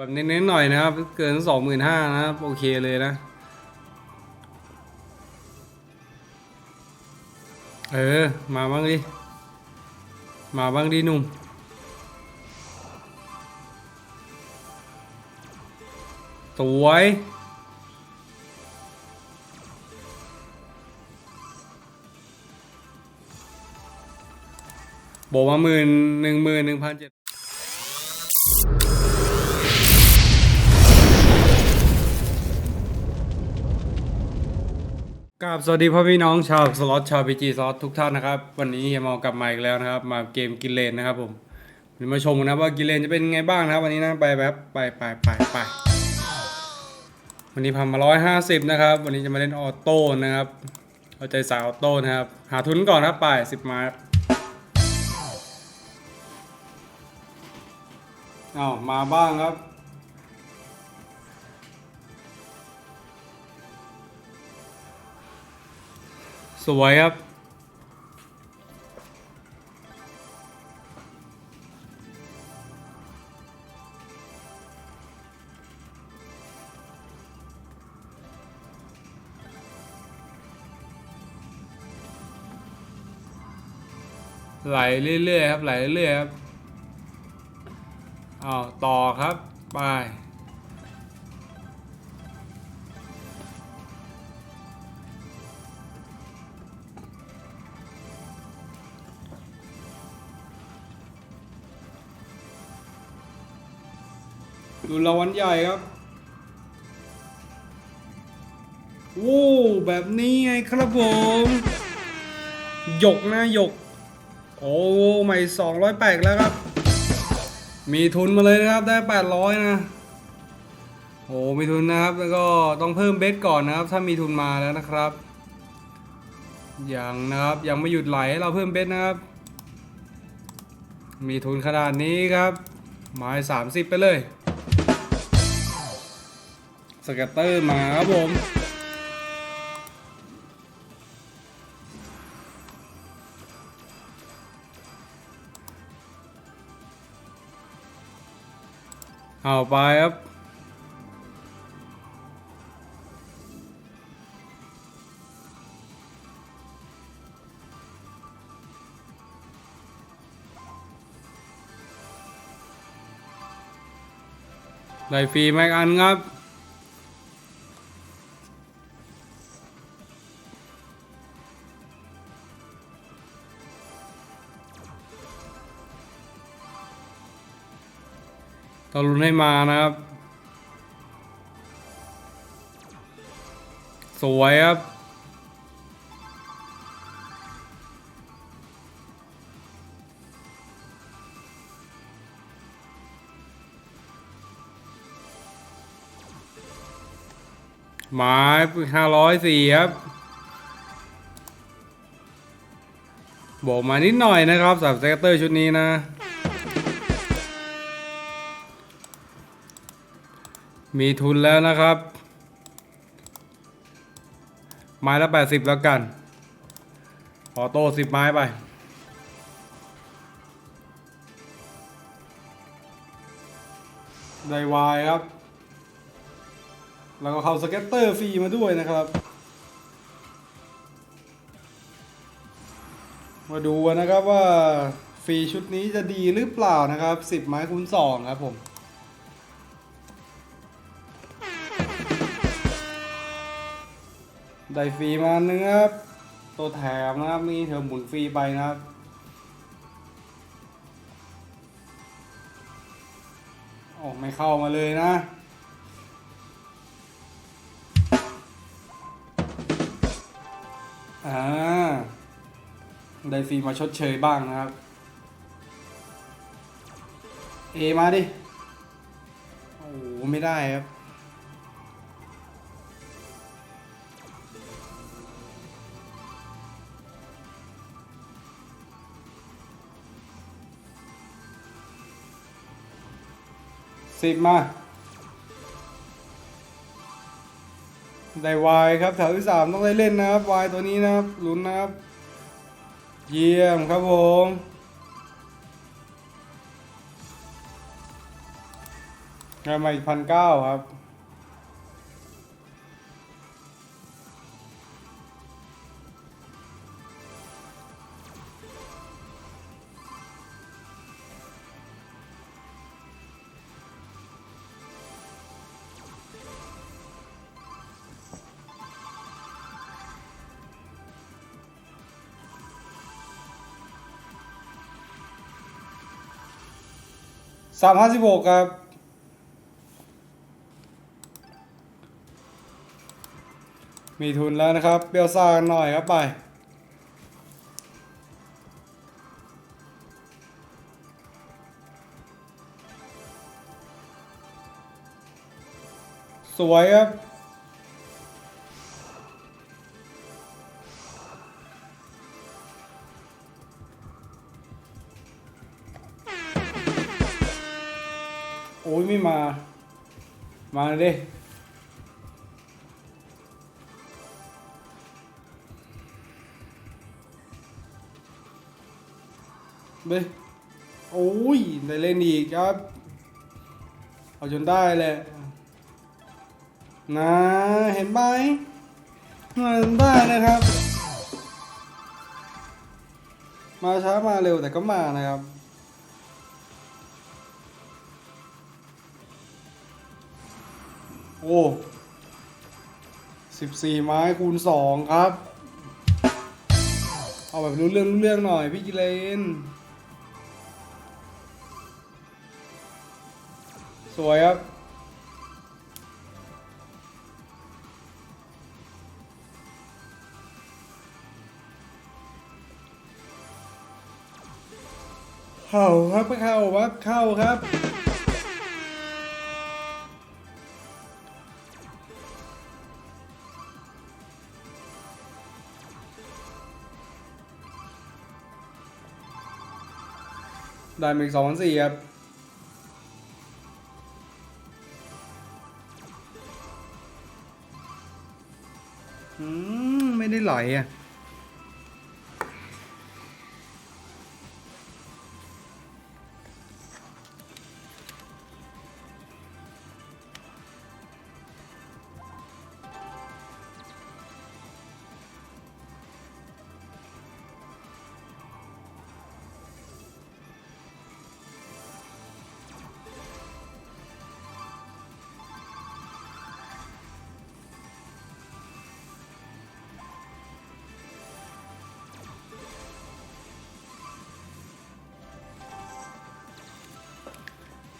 แบบเน้นๆหน่อยนะครับ เกินสองหมื่นห้านะครับ โอเคเลยนะ เออ มาบ้างดิ มาบ้างดิหนุ่มสวยบอกมาหมื่นหนึ่งหมื่นหนึ่งพันเจ็ด กราบสวัสดีพ่อพี่น้องชาวสล็อตชาวพีจีซอสทุกท่านนะครับ วันนี้เฮียมอกลับมาอีกแล้วนะครับ มาเกมกินเลนนะครับผมเดี๋ยวมาชมกันนะว่ากินเลนจะเป็นไงบ้างนะครับ วันนี้นะไปแบบไปไปไปไปวันนี้พันมาร้อยห้าสิบนะครับ วันนี้จะมาเล่นออโต้นะครับเอาใจสายออโต้นะครับ หาทุนก่อนครับไปสิบม้อ้าวมาบ้างครับ สวยครับ ไหลเรื่อยๆครับ ไหลเรื่อยๆครับอ้าวต่อครับ ไป ดูรางวัลใหญ่ครับโอ้แบบนี้ไงครับผมหยกนะหยก โอ้ใหม่สองร้อยแปดแล้วครับ มีทุนมาเลยนะครับได้แปดร้อยนะโอ้มีทุนนะครับแล้วก็ต้องเพิ่มเบสก่อนนะครับ ถ้ามีทุนมาแล้วนะครับยังนะครับยังไม่หยุดไหลให้เราเพิ่มเบสนะครับ มีทุนขนาดนี้ครับไม้สามสิบไปเลย สเก็ตเตอร์มาครับผมเอาไปครับได้ฟรีแม็กอันครับ ต้องลุ้นให้มานะครับ สวยครับหมายห้าร้อยสี่ครับบอกมานิดหน่อยนะครับสำหรับสเกตเตอร์ชุดนี้นะ มีทุนแล้วนะครับ ไม้ละแปดสิบแล้วกันขอโต้สิบไม้ไป ได้วายครับ แล้วก็เข้าสเก็ตเตอร์ฟรีมาด้วยนะครับ มาดูนนะครับว่าฟรีชุดนี้จะดีหรือเปล่านะครับ 10 ไม้คูณ2ครับผม ได้ฟรีมาหนึ่งครับตัวแถมนะครับนี่เธอหมุนฟรีไปนะครับโอ้ไม่เข้ามาเลยนะ อ่า ได้ฟรีมาชดเชยบ้างนะครับ เอมาดิ โอ้โหไม่ได้ครับ สิบมา ได้วายครับแถวที่สามต้องได้เล่นนะครับวายตัวนี้นะครับลุ้นนะครับ เยี่ยมครับผมอได้มาอีกพันเก้าครับ สามห้าสิบหกครับมีทุนแล้วนะครับเปียวซ่ากันหน่อยครับไป สวยครับ อ้ยไม่มา มาเลยดิเบ้โอ้ยได้เล่นอีกครับ เอาจนได้แหละนะเห็นไหมมาจนได้นะครับ มาช้ามาเร็วแต่ก็มานะครับ อ้สิบสี่ไม้คูณสองครับ เอาแบบรู้เรื่องรู้เรื่องหน่อยพี่กิเลน สวยครับเข้าครับเข้าครับเข้าครับ ได้มาอีกสองพันสี่ครับอืม ไม่ได้ไหลอะ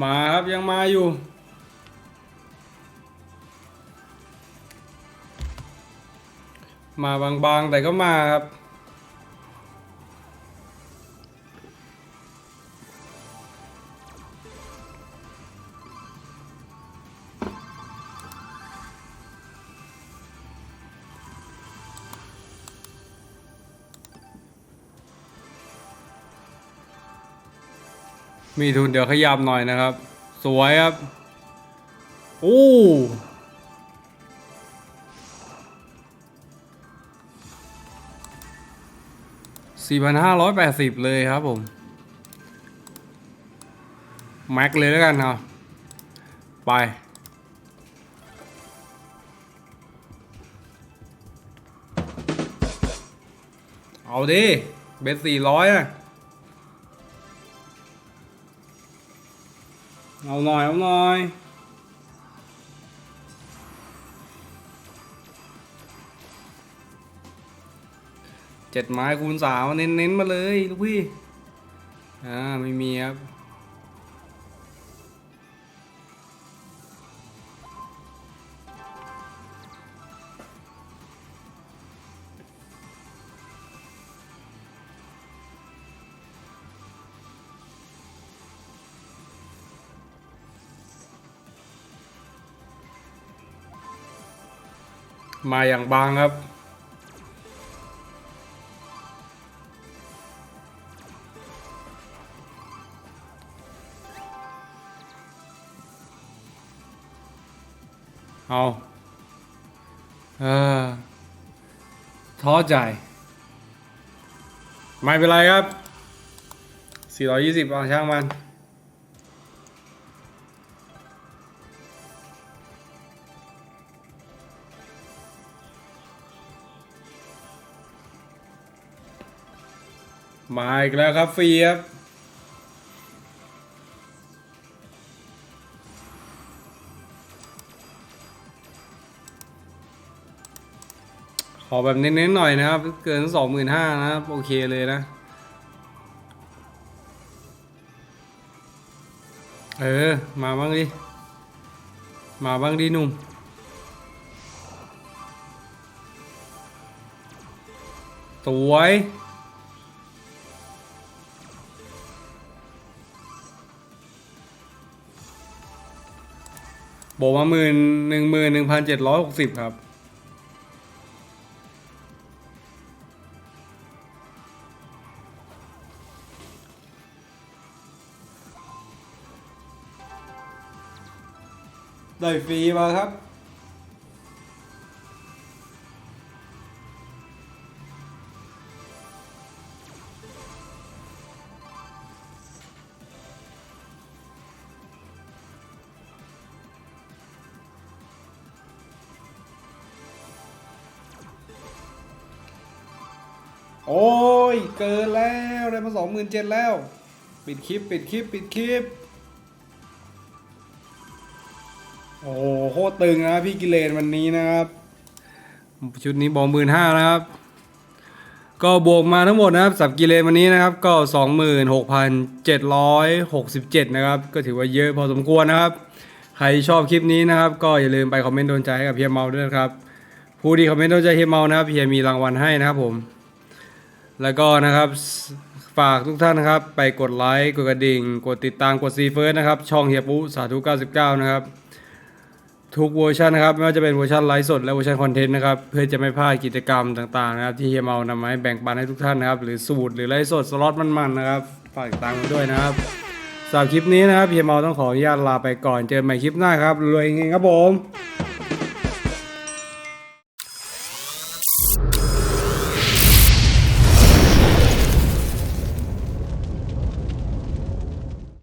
มาครับยังมาอยู่ มาบางๆแต่ก็มาครับ มีทุนเดี๋ยวขยับหน่อยนะครับ สวยครับโอ้สี่พันห้าร้อยแปดสิบเลยครับผม แม็กเลยแล้วกันครับไป เอาดิ เบ็ดสี่ร้อยอะ เอาหน่อยเอาหน่อยเจ็ดไม้คูณสามเน้นเน้นๆมาเลยลูกพี่ อ่า ไม่มีครับ มาอย่างบางครับ เอาเออท้อใจ ไม่เป็นไรครับ 420เอาช่างมัน มาอีกแล้วครับฟรีครับขอแบบเน้นๆหน่อยนะครับ เกินสองหมื่นห้านะครับ โอเคเลยนะ เออ มาบ้างดิ มาบ้างดิหนุ่มสวย โบมาหมื่นหนึ่งหมื่นหนึ่งพันเจ็ดร้อยหกสิบครับ ได้ฟรีมาครับ โอ้ย เกินแล้วได้มาสองหมื่นเจ็ดแล้ว ปิดคลิป ปิดคลิป ปิดคลิป โอ้โหโคตรตึงนะพี่กิเลนวันนี้นะครับ ชุดนี้บอกหมื่นห้านะครับ ก็บวกมาทั้งหมดนะครับสับกิเลนวันนี้นะครับ ก็สองหมื่นหกพันเจ็ดร้อยหกสิบเจ็ดนะครับ ก็ถือว่าเยอะพอสมควรนะครับ ใครชอบคลิปนี้นะครับ ก็อย่าลืมไปคอมเมนต์โดนใจให้กับเฮียเมาด้วยนะครับผู้ที่คอมเมนต์โดนใจเฮียเมานะครับเฮียมีรางวัลให้นะครับผม แล้วก็นะครับฝากทุกท่านนะครับ ไปกดไลค์กดกระดิ่ง กดติดตามกดซีเฟิร์สนะครับ ช่องเฮียปุสาธุ99 นะครับ ทุกเวอร์ชันนะครับ ไม่ว่าจะเป็นเวอร์ชันไลฟ์สดและเวอร์ชันคอนเทนต์นะครับ เพื่อจะไม่พลาดกิจกรรมต่างๆนะครับ ที่เฮียเมานำมาให้แบ่งปันให้ทุกท่านนะครับ หรือสูตรหรือไลฟ์สดสล็อตมันๆนะครับ ฝากติดตามกันด้วยนะครับสำหรับคลิปนี้นะครับเฮียเมาต้องขออนุญาตลาไปก่อนเจอกันใหม่คลิปหน้าครับรวยเฮงครับผม